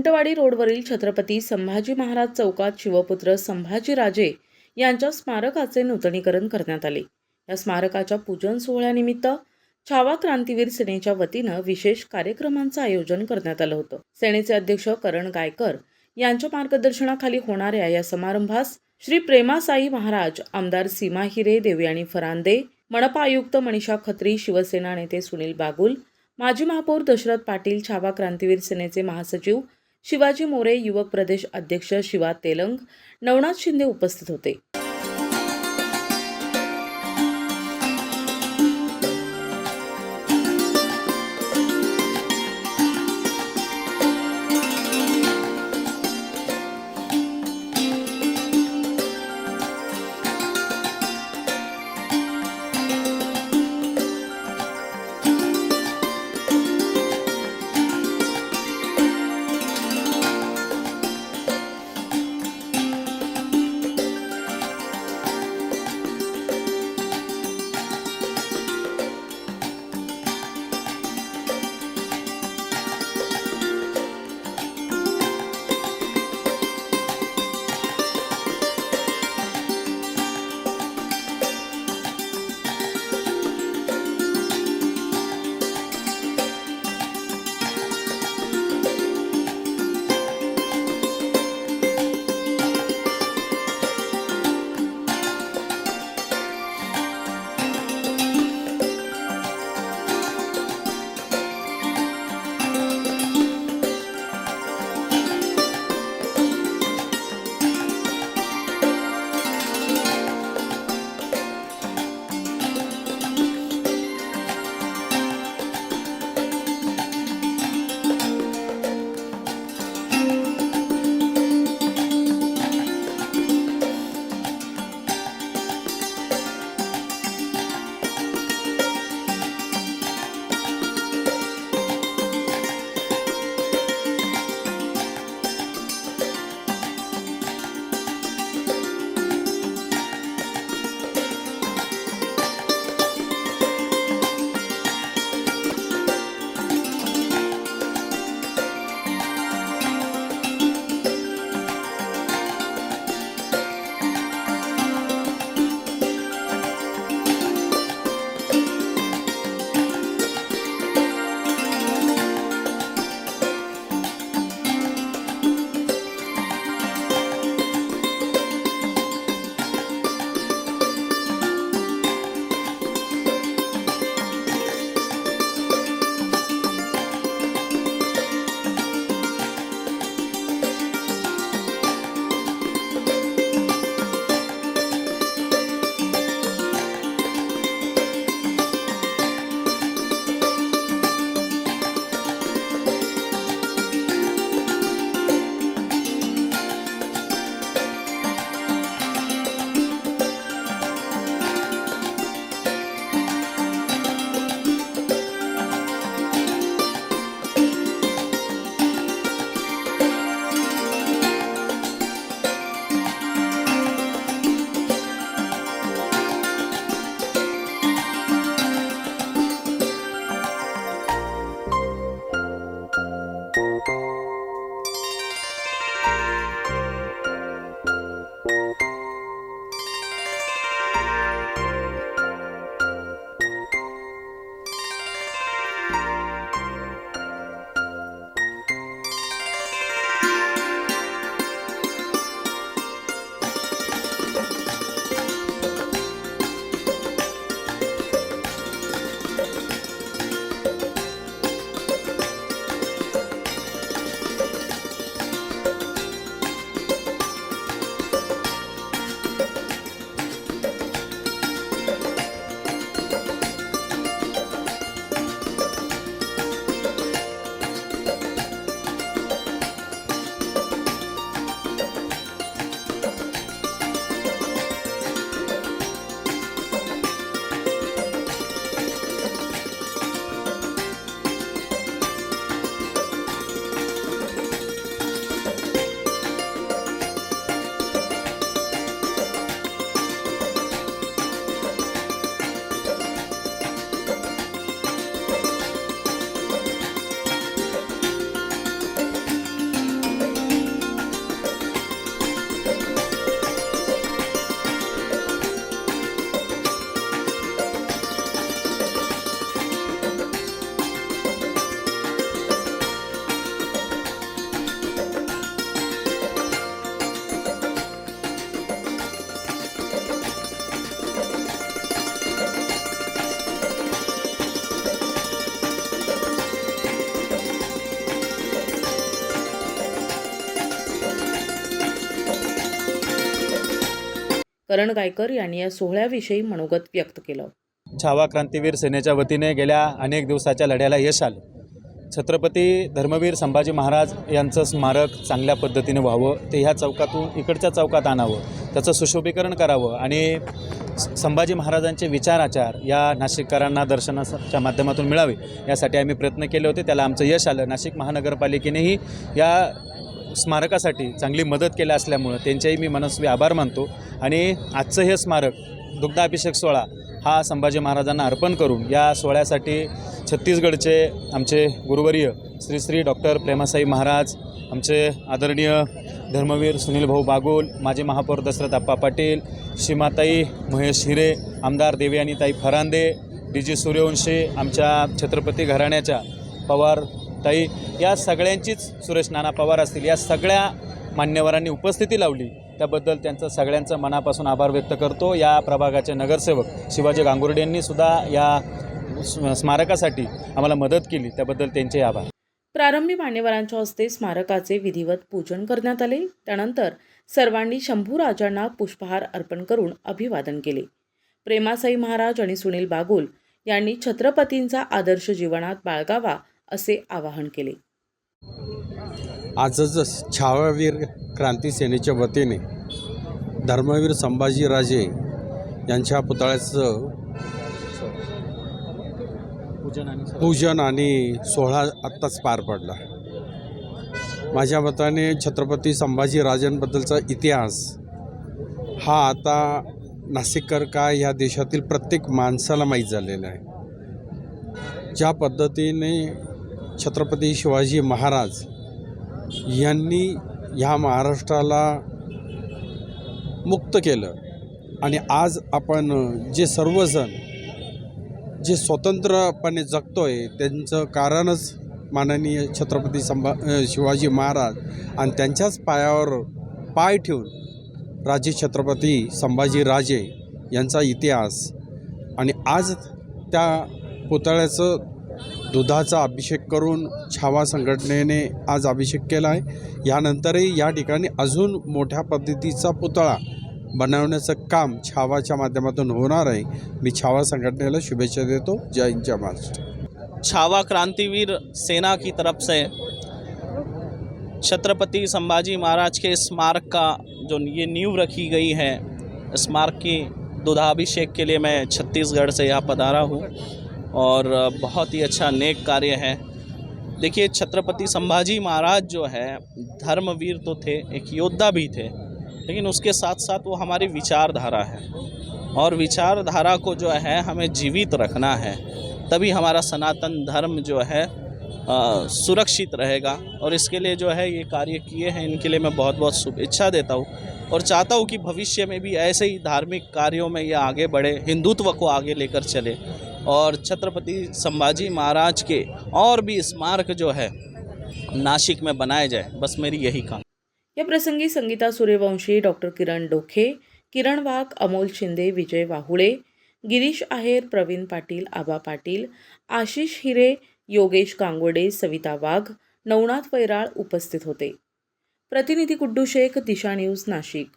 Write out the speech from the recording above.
उंटवाडी रोडवरील छत्रपती संभाजी महाराज चौकात शिवपुत्र संभाजीराजे यांच्या स्मारकाचे नूतनीकरण करण्यात आले. या स्मारकाच्या पूजन सोहळ्यानिमित्त छावा क्रांतीवीर सेनेच्या वतीनं विशेष कार्यक्रमांचं आयोजन करण्यात आलं होतं. सेनेचे अध्यक्ष करण गायकर यांच्या मार्गदर्शनाखाली होणाऱ्या या समारंभास श्री प्रेमासाई महाराज आमदार सीमा हिरे देवयानी फरांदे मनपा आयुक्त मनीषा खत्री शिवसेना नेते सुनील बागुल माजी महापौर दशरथ पाटील छावा क्रांतीवीर सेनेचे महासचिव शिवाजी मोरे युवक प्रदेश अध्यक्ष शिवा तेलंग नवनाथ शिंदे उपस्थित होते. करण गायकर यांनी या सोहळ्याविषयी मनोगत व्यक्त केलं. छावा क्रांतीवीर सेनेच्या वतीने गेल्या अनेक दिवसाच्या लढ्याला यश आलं. छत्रपती धर्मवीर संभाजी महाराज यांचं स्मारक चांगल्या पद्धतीने व्हावं ते ह्या चौकातून इकडच्या चौकात आणावं त्याचं सुशोभीकरण करावं आणि स- संभाजी महाराजांचे विचार आचार या नाशिककरांना दर्शनाच्या माध्यमातून मिळावे यासाठी आम्ही प्रयत्न केले होते त्याला आमचं यश आलं. नाशिक महानगरपालिकेनेही या स्मारकासाठी चांगली मदत केल्या असल्यामुळं त्यांचेही मी मनस्वी आभार मानतो. आणि आजचं हे स्मारक दुग्धाभिषेक सोहळा हा संभाजी महाराजांना अर्पण करून या सोहळ्यासाठी छत्तीसगडचे आमचे गुरुवर्य श्री श्री डॉक्टर प्रेमासाई महाराज आमचे आदरणीय धर्मवीर सुनील भाऊ बागुल माजी महापौर दशरथ आप्पा पाटील श्रीमाताई महेश हिरे आमदार देवयानीताई फरांदे डी जी सूर्यवंशी आमच्या छत्रपती घराण्याच्या पवार ताई या सगळ्यांचीच सुरेश नाना पवार असतील या सगळ्या मान्यवरांनी उपस्थिती लावली त्याबद्दल त्यांचं सगळ्यांचं मनापासून आभार व्यक्त करतो. या प्रभागाचे नगरसेवक शिवाजी गांगुर्डे यांनी सुद्धा या स्मारकासाठी आम्हाला मदत केली त्याबद्दल त्यांचे आभार. प्रारंभी मान्यवरांच्या हस्ते स्मारकाचे विधिवत पूजन करण्यात आले. त्यानंतर सर्वांनी शंभू राजांना पुष्पहार अर्पण करून अभिवादन केले. प्रेमासाई महाराज आणि सुनील बागुल यांनी छत्रपतींचा आदर्श जीवनात बाळगावा असे आवाहन केले. आजच छावावीर क्रांती सेनेच्या वतीने धर्मवीर संभाजीराजे यांच्या पुतळ्याचं पूजन आणि सोहळा आत्ताच पार पडला. माझ्या मताने छत्रपती संभाजीराजांबद्दलचा इतिहास हा आता नाशिककर काय ह्या देशातील प्रत्येक माणसाला माहीत झालेला आहे. ज्या पद्धतीने छत्रपती शिवाजी महाराज यांनी ह्या महाराष्ट्राला मुक्त केलं. आणि आज आपण जे सर्वजण जे स्वतंत्रपणे जगतो आहे त्यांचं कारणच माननीय छत्रपती संभा शिवाजी महाराज आणि त्यांच्याच पायावर पाय ठेवून राजे छत्रपती संभाजी राजे यांचा इतिहास. आणि आज त्या पुतळ्याचं दुधाचा अभिषेक करून छावा संघटनेने आज अभिषेक केला आहे यानंतरही या ठिकाणी अजून मोठ्या पद्धतीचा पुतळा बनवण्याचं काम छावाच्या माध्यमातून होणार आहे. मी छावा संघटनेला शुभेच्छा देतो. जय हिंद जय महाराष्ट्र. छावा क्रांतिवीर सेना की तरफ से छत्रपति संभाजी महाराज के स्मारक का जो ये नींव रखी गई है स्मारक की दुधाभिषेक के लिए मैं छत्तीसगढ़ से यहाँ पधारा हूँ। और बहुत ही अच्छा नेक कार्य है। देखिए छत्रपति संभाजी महाराज जो है धर्मवीर तो थे एक योद्धा भी थे लेकिन उसके साथ साथ वो हमारी विचारधारा है। और विचारधारा को जो है हमें जीवित रखना है तभी हमारा सनातन धर्म जो है अ, सुरक्षित रहेगा। और इसके लिए जो है ये कार्य किए हैं इनके लिए मैं बहुत बहुत शुभेच्छा देता हूँ। और चाहता हूँ कि भविष्य में भी ऐसे ही धार्मिक कार्यों में ये आगे बढ़े हिंदुत्व को आगे लेकर चले। और छत्रपति संभाजी महाराज के और भी स्मारक जो है नासिक में बनाए जाए। बस मेरी यही काम। या प्रसंगी संगीता सूर्यवंशी, डॉक्टर किरण डोखे, किरण वाघ, अमोल शिंदे, विजय वाहुळे, गिरीश आहेर, प्रवीण पाटील आबा पाटील, आशिष हिरे, योगेश कांगोडे, सविता वाघ, नवनाथ वैराळ उपस्थित होते। प्रतिनिधी कुड्डू शेख, दिशा न्यूज़ नाशिक।